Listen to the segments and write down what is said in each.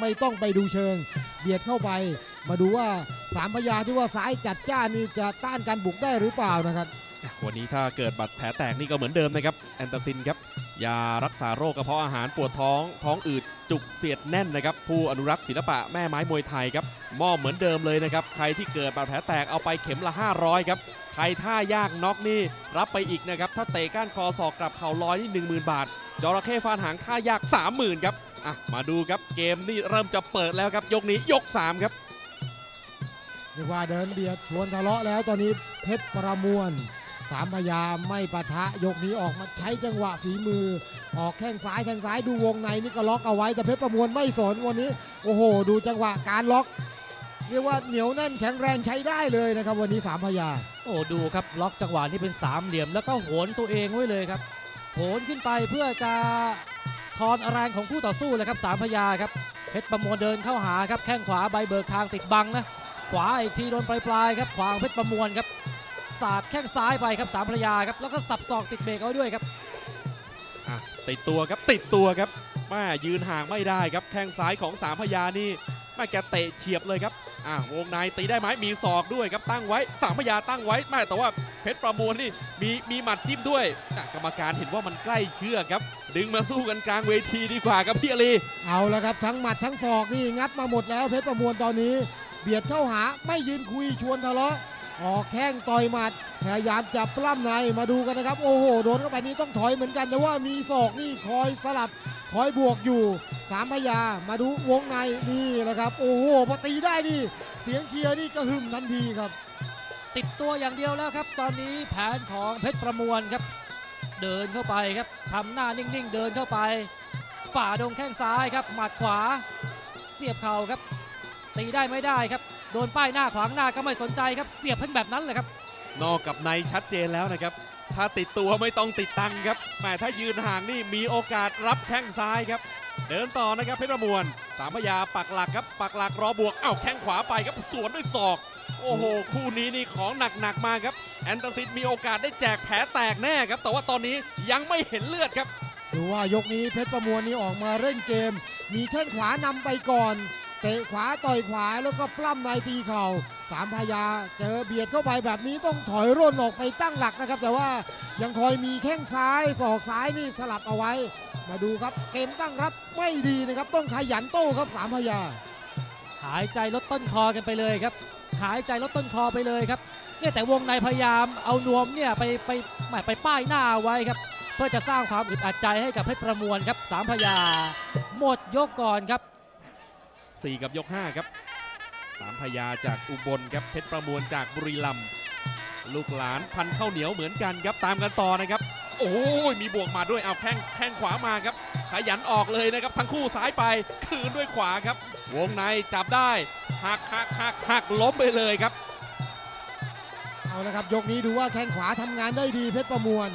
ไม่ต้องไปดูเชิง เบียดเข้าไป มาดูว่าสามพยาที่ว่าซ้ายจัดจ้านนี่จะต้านการบุกได้หรือเปล่านะครับ วันนี้ถ้าเกิดบาดแผลแตกนี่ก็เหมือนเดิมนะครับแอนตาซินครับยารักษาโรคกระเพาะอาหารปวดท้อง ท้องอืดจุกเสียดแน่นนะครับ ผู้อนุรักษ์ศิลปะแม่ไม้มวยไทยครับมอบเหมือนเดิมเลยนะครับ ใครที่เกิดบาดแผลแตกเอาไปเข็มละ 500 ครับ ใครท่ายากน็อกนี่รับไปอีกนะครับ ถ้าเตะก้านคอศอกกลับเข่าลอยนี่10,000 บาทจระเข้ฟานหางท่ายาก 30,000 ครับ อะมาดูครับเกมนี่เริ่มจะเปิดแล้วครับ ยกนี้ยก 3 ครับเรียกว่าเดินเบียดชวนทะเลาะแล้วตอนนี้เพชรประมวลสามพยาไม่ปะทะยกนี้ออกมาใช้จังหวะฝีมือ ออกแข้งซ้ายแข้งซ้ายดูวงในนี่ก็ล็อกเอาไว้แต่เพชรประมวลไม่สนวันนี้ โอ้โห ดูจังหวะการล็อก เรียกว่าเหนียวแน่นแข็งแรงใช้ได้เลยนะครับ วันนี้สามพยา โอ้ดูครับล็อกจังหวะนี้เป็นสามเหลี่ยมแล้วก็โหนตัวเองไว้เลยครับ โหนขึ้นไปเพื่อจะทอนแรงของคู่ต่อสู้เลยครับสามพยาครับเพชรประมวลเดินเข้าหาครับแข้งขวาใบเบิกทางติดบังนะขวาอีกทีโดนปลายๆครับขวางเพชรประมวลครับสาดแข้งซ้ายไปครับสามพยาครับแล้วก็สับศอกติดเบรกเอาไว้ด้วยครับติดตัวครับติดตัวครับแม่ยืนห่างไม่ได้ครับแข้งซ้ายของสามพยานี่แม่แกเตะเฉียบเลยครับ อะวงในตีได้ไหมมีศอกด้วยครับตั้งไว้สามพยาตั้งไว้ไม่แต่ว่าเพชรประมวลนี่มีมีหมัดจิ้มด้วยอะกรรมการเห็นว่ามันใกล้เชือกครับ ดึงมาสู้กันกลางเวทีดีกว่าครับพี่อลีเอาละครับทั้งหมัดทั้งศอกนี่งัดมาหมดแล้วเพชรประมวลตอนนี้ เบียดเข้าหาไม่ยืนคุยชวนทะเลาะ ออกแข้งต่อยหมัด พยายามจับปล้ำในมาดูกันนะครับ โอ้โห โดนเข้าไปนี่ต้องถอยเหมือนกัน แต่ว่ามีศอกนี่คอยสลับ คอยบวกอยู่สามพยา มาดูวงในนี่แหละครับ โอ้โหพอตีได้นี่ เสียงเคียร์นี่กระหึ่มทันทีครับ ติดตัวอย่างเดียวแล้วครับ ตอนนี้แผนของเพชรประมวลครับ เดินเข้าไปครับทำหน้านิ่งๆ เดินเข้าไปฝ่าดงแข้งซ้ายครับหมัดขวา เสียบเข่าครับ ตีได้ไม่ได้ครับ โดนป้ายหน้าขวางหน้าก็ไม่สนใจครับเสียบเพิ่งแบบนั้นเลยครับ นอกกับในชัดเจนแล้วนะครับ ถ้าติดตัวไม่ต้องติดตังค์ครับแหม่ถ้ายืนห่างนี่มีโอกาสรับแข้งซ้ายครับ เดินต่อนะครับเพชรประมวลสามพยาปักหลักครับปักหลักรอบวกเอ้าแข้งขวาไปครับสวนด้วยศอก โอ้โห คู่นี้นี่ของหนักๆมาครับแอนตาซินมีโอกาสได้แจกแผลแตกแน่ครับ แต่ว่าตอนนี้ยังไม่เห็นเลือดครับดูว่ายกนี้เพชรประมวลนี่ออกมาเล่นเกม มีแข้งขวานำไปก่อน เตะขวาต่อยขวาแล้วก็ปล้ำในตีเข่าสามพยาเจอเบียดเข้าไปแบบนี้ต้องถอยร่นออกไปตั้งหลักนะครับ แต่ว่ายังคอยมีแข้งซ้ายศอกซ้ายนี่สลับเอาไว้ มาดูครับเกมตั้งรับไม่ดีนะครับ ต้องขยันโต้ครับสามพยา หายใจลดต้นคอกันไปเลยครับ หายใจลดต้นคอไปเลยครับเนี่ยแต่วงในพยายามเอานวมเนี่ยไปไปแหม่ไปป้ายหน้าเอาไว้ครับ เพื่อจะสร้างความอึดอัดใจให้กับเพชรประมวลครับสามพยา หมดยกก่อนครับ 4 กับยก 5 ครับสามพยาจากอุบลครับเพชรประมวลจากบุรีรัมย์ลูกหลานพันข้าวเหนียวเหมือนกันครับตามกันต่อนะครับ โอ้ยมีบวกมาด้วยเอาแข้งแข้งขวามาครับ ขยันออกเลยนะครับ ทั้งคู่ซ้ายไปคืนด้วยขวาครับ วงในจับได้หักหักหักหักล้มไปเลยครับ เอาละครับยกนี้ดูว่าแข้งขวาทำงานได้ดีเพชรประมวล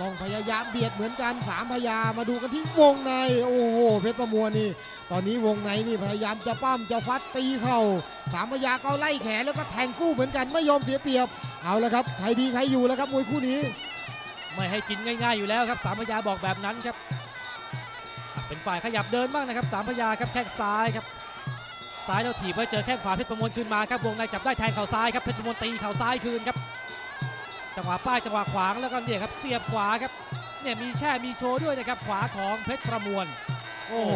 ต้องพยายามเบียดเหมือนกันสามพยามาดูกันที่วงในโอ้โหเพชรประมวลนี่ ตอนนี้วงในนี่พยายามจะปั้มจะฟัดตีเข่าสามพยาก็ไล่แขนแล้วก็แทงสู้เหมือนกันไม่ยอมเสียเปรียบ เอาละครับใครดีใครอยู่แล้วครับมวยคู่นี้ ไม่ให้กินง่าย ๆอยู่แล้วครับสามพยาบอกแบบนั้นครับ เป็นฝ่ายขยับเดินบ้างนะครับสามพยาครับแข้งซ้ายครับซ้ายแล้วถีบไว้เจอแข้งขวาเพชรประมวลขึ้นมาครับวงในจับได้แทงเข่าซ้ายครับเพชรประมวลตีเข่าซ้ายคืนครับ จังหวะป้ายจังหวะขวางแล้วก็เนี่ยครับเสียบขวาครับเนี่ยมีแช่มีโชว์ด้วยนะครับขวาของเพชรประมวล โอ้โห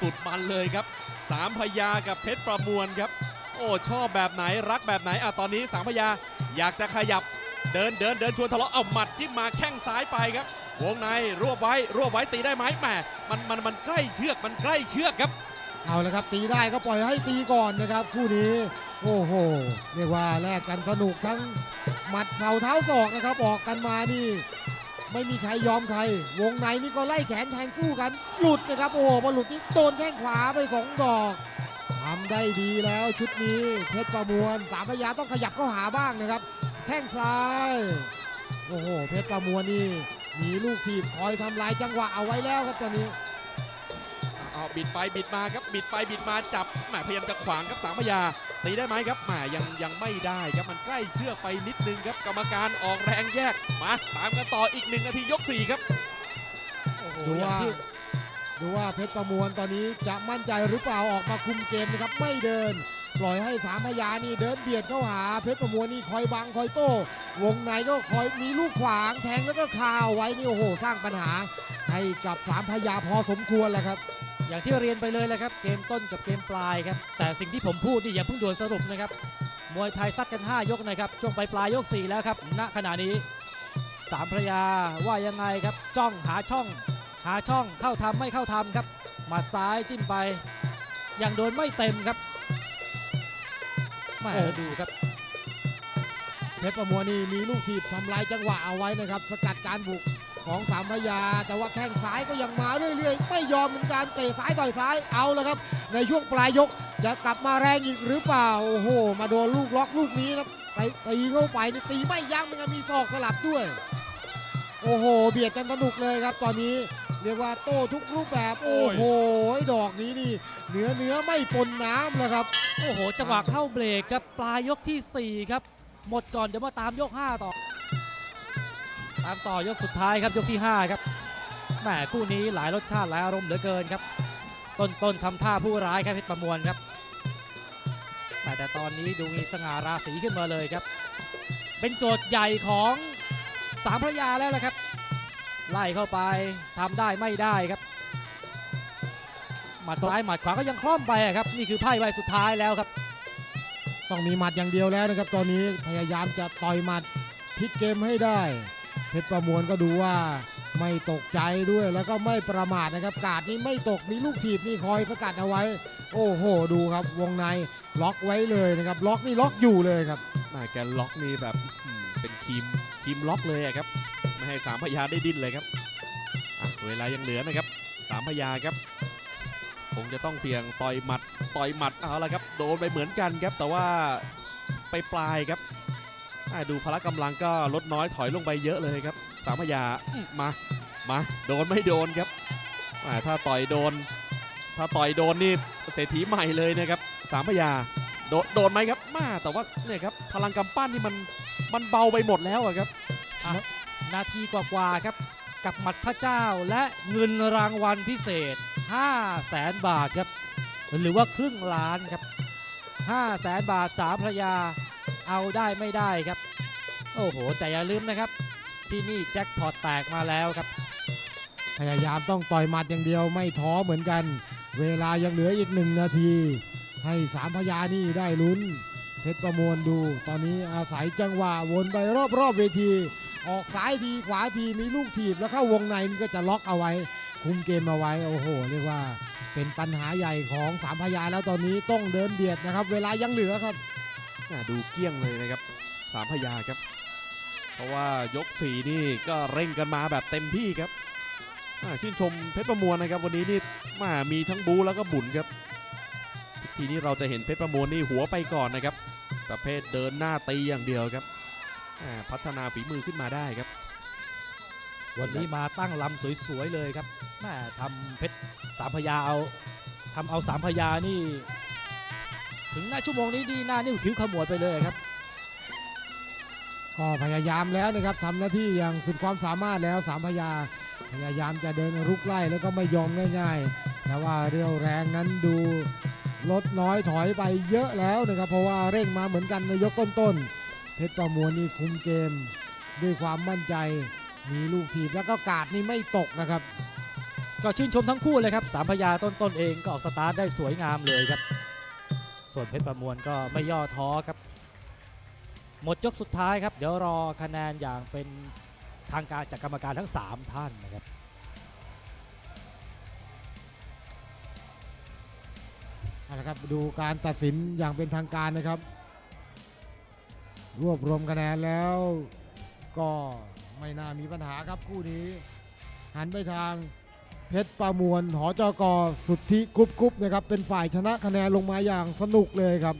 สุดมันเลยครับสามพยากับเพชรประมวลครับ โอ้ชอบแบบไหนรักแบบไหนอะตอนนี้สามพยาอยากจะขยับเดินเดินเดินชวนทะเลาะเอาหมัดจิ้มมาแข้งซ้ายไปครับ วงในรวบไว้รวบไว้ตีได้ไหมแหมมันมันมันใกล้เชือกมันใกล้เชือกครับ เอาละครับตีได้ก็ปล่อยให้ตีก่อนนะครับคู่นี้ โอ้โหเรียกว่าแลกกันสนุกทั้งหมัดเข่าเท้าศอกนะครับออกกันมานี่ ไม่มีใครยอมใคร วงในนี่ก็ไล่แขนแทงสู้กัน หลุดนะครับ โอ้โหพอหลุดนี่โดนแข้งขวาไปสองดอกทำได้ดีแล้วชุดนี้เพชรประมวลสามพยาต้องขยับเข้าหาบ้างนะครับแข้งซ้ายโอ้โหเพชรประมวลนี่มีลูกทีบคอยทำลายจังหวะเอาไว้แล้วครับตอนนี้เอาบิดไปบิดมาครับบิดไปบิดมาจับแหมพยายามจะขวางครับสามพยา ตีได้ไหมครับแหมยังยังไม่ได้ครับมันใกล้เชือกไปนิดนึงครับกรรมการออกแรงแยกมาตามกันต่ออีกหนึ่งนาทียกสี่ครับโอ้โหดูอย่าว่างที่ ดูว่าเพชรประมวลตอนนี้จะมั่นใจหรือเปล่าออกมาคุมเกมนะครับไม่เดิน ปล่อยให้สามพยานี่เดินเบียดเข้าหาเพชรประมวลนี่คอยบังคอยโต้วงในก็คอยมีลูกขวางแทงแล้วก็คาเอาไว้นี่โอ้โห สร้างปัญหาให้กับสามพยาพอสมควรแหละครับ อย่างที่เรียนไปเลยแหละครับ เกมต้นกับเกมปลายครับ แต่สิ่งที่ผมพูดนี่อย่าเพิ่งด่วนสรุปนะครับ มวยไทยซัดกัน 5 ยกนะครับ ช่วงปลายปลายๆยก 4 แล้วครับ ณ ขณะนี้สามพระยาว่ายังไงครับ จ้องหาช่อง หาช่องเข้าทำไม่เข้าทำครับ หมัดซ้ายจิ้มไป ยังโดนไม่เต็มครับแหม่โอ้ดูครับเพชรประมวลนี่มีลูกทีบทำลายจังหวะเอาไว้นะครับ สกัดการบุก ของสามพยา แต่ว่าแข้งซ้ายก็ยังมาเรื่อยๆ ไม่ยอมเหมือนกันเตะซ้ายต่อยซ้ายเอาแล้วครับ ในช่วงปลายยกจะกลับมาแรงอีกหรือเปล่าโอ้โห มาโดนลูกล็อกลูกนี้นะไปตีเข้าไปนี่ตีไม่ยั้งเหมันมีศอกสลับด้วย โอ้โห เบียดกันสนุกเลยครับ ตอนนี้เรียกว่าโต้ทุกรูปแบบโอ้โหดอกนี้นี่เนื้อเนื้อไม่ปนน้ำเลยครับโอ้โห จังหวะเข้าเบรกครับปลายยกทีสี่4 ครับ หมดก่อนเดี๋ยวมาตามยก 5 ต่อตามต่อยกสุดท้ายครับยกที่ 5 ครับแหมคู่นี้หลายรสชาติหลายอารมณ์เหลือเกินครับ ต้นต้นทำท่าผู้ร้ายครับเพชรประมวลครับแต่แต่ตอนนี้ดูมีสง่าราศีขึ้นมาเลยครับ เป็นโจทย์ใหญ่ของสามพระยาแล้วละครับ ไล่เข้าไปทำได้ไม่ได้ครับหมัดซ้ายหมัดขวาก็ยังคล่อมไปครับนี่คือไพ่ใบสุดท้ายแล้วครับต้องมีหมัดอย่างเดียวแล้วนะครับ ตอนนี้พยายามจะต่อยหมัดพลิกเกมให้ได้ ชรประมวลก็ดูว่าไม่ตกใจด้วยแล้วก็ไม่ประมาทนะครับ กาดนี่ไม่ตกมีลูกถีบนี่คอยสกัดเอาไว้ โอ้โห ดูครับ วงในล็อกไว้เลยนะครับ ล็อกนี่ล็อกอยู่เลยครับม่แกล็อกนี่แบบเป็นคีมคีมล็อกเลยครับ ไม่ให้สามพยาได้ดิ้นเลยครับเวลายังเหลือนะครับสามพยาครับคงจะต้องเสี่ยงต่อยหมัดต่อยหมัดเอาละครับ โดนไปเหมือนกันครับ แต่ว่าไปปลายครับ ดูพละกำลังก็ลดน้อยถอยลงไปเยอะเลยครับ สามพยามา มา โดนไม่โดนครับ ถ้าต่อยโดน ถ้าต่อยโดนนี่เศรษฐีใหม่เลยนะครับ สามพยา โดนโดนไหมครับ มา แต่ว่าเนี่ยครับพลังกำปั้นนี่มันมันเบาไปหมดแล้วอะครับนาทีกว่าๆครับกับหมัดพระเจ้าและเงินรางวัลพิเศษ 5 0 0แสนบาทครับ หรือว่าครึ่งล้านครับ 5 0 0แสนบาทสามพระยา เอาได้ไม่ได้ครับ โอ้โห แต่อย่าลืมนะครับ ที่นี่แจ็คพอตแตกมาแล้วครับ พยายามต้องต่อยหมัดอย่างเดียวไม่ท้อเหมือนกัน เวลายังเหลืออีกหนึ่งนาที ให้สามพยานี่ได้ลุ้นเพชรประมวลดู ตอนนี้อาศัยจังหวะวนไปรอบๆเวที ออกซ้ายทีขวาทีมีลูกถีบแล้วเข้าวงในนี่ก็จะล็อกเอาไว้ คุมเกมเอาไว้โอ้โห เรียกว่าเป็นปัญหาใหญ่ของสามพยาแล้วตอนนี้ต้องเดินเบียดนะครับ เวลายังเหลือครับ ดูเกลี้ยงเลยนะครับสามพยาครับ เพราะว่ายกสี่นี่ก็เร่งกันมาแบบเต็มที่ครับชื่นชมเพชรประมวลนะครับ วันนี้นี่มามีทั้งบูแล้วก็บุญครับ ทีนี้เราจะเห็นเพชรประมวลนี่หัวไปก่อนนะครับ ประเภทเดินหน้าตีอย่างเดียวครับพัฒนาฝีมือขึ้นมาได้ครับ วันนี้มาตั้งลำสวยๆเลยครับแม่ทำเพชรสามพยาเอาทำเอาสามพยานี่ ถึงหน้าชั่วโมงนี้ดีหน้านิ้วคิ้วขมวดไปเลยครับ ก็พยายามแล้วนะครับทำหน้าที่อย่างสุดความสามารถแล้วสามพยา พยายามจะเดินรุกไล่แล้วก็ไม่ยอมง่ายๆ แต่ว่าเรียวแรงนั้นดูลดน้อยถอยไปเยอะแล้วนะครับเพราะว่าเร่งมาเหมือนกันในยกต้นๆเพชรประมวลนี่คุมเกม ด้วยความมั่นใจมีลูกถีบแล้วก็กาดนี่ไม่ตกนะครับ ก็ชื่นชมทั้งคู่เลยครับสามพยาต้นๆเองก็ออกสตาร์ทได้สวยงามเลยครับ ส่วนเพชรประมวลก็ไม่ย่อท้อครับ หมดยกสุดท้ายครับ เดี๋ยวรอคะแนนอย่างเป็นทางการจากกรรมการทั้ง 3 ท่านนะครับเอาละครับดูการตัดสินอย่างเป็นทางการนะครับ รวบรวมคะแนนแล้วก็ไม่น่ามีปัญหาครับคู่นี้ หันไปทาง เพชรประมวลหอจกสุทธิกรุ๊ปกรุ๊ปนะครับเป็นฝ่ายชนะคะแนนลงมาอย่างสนุกเลยครับ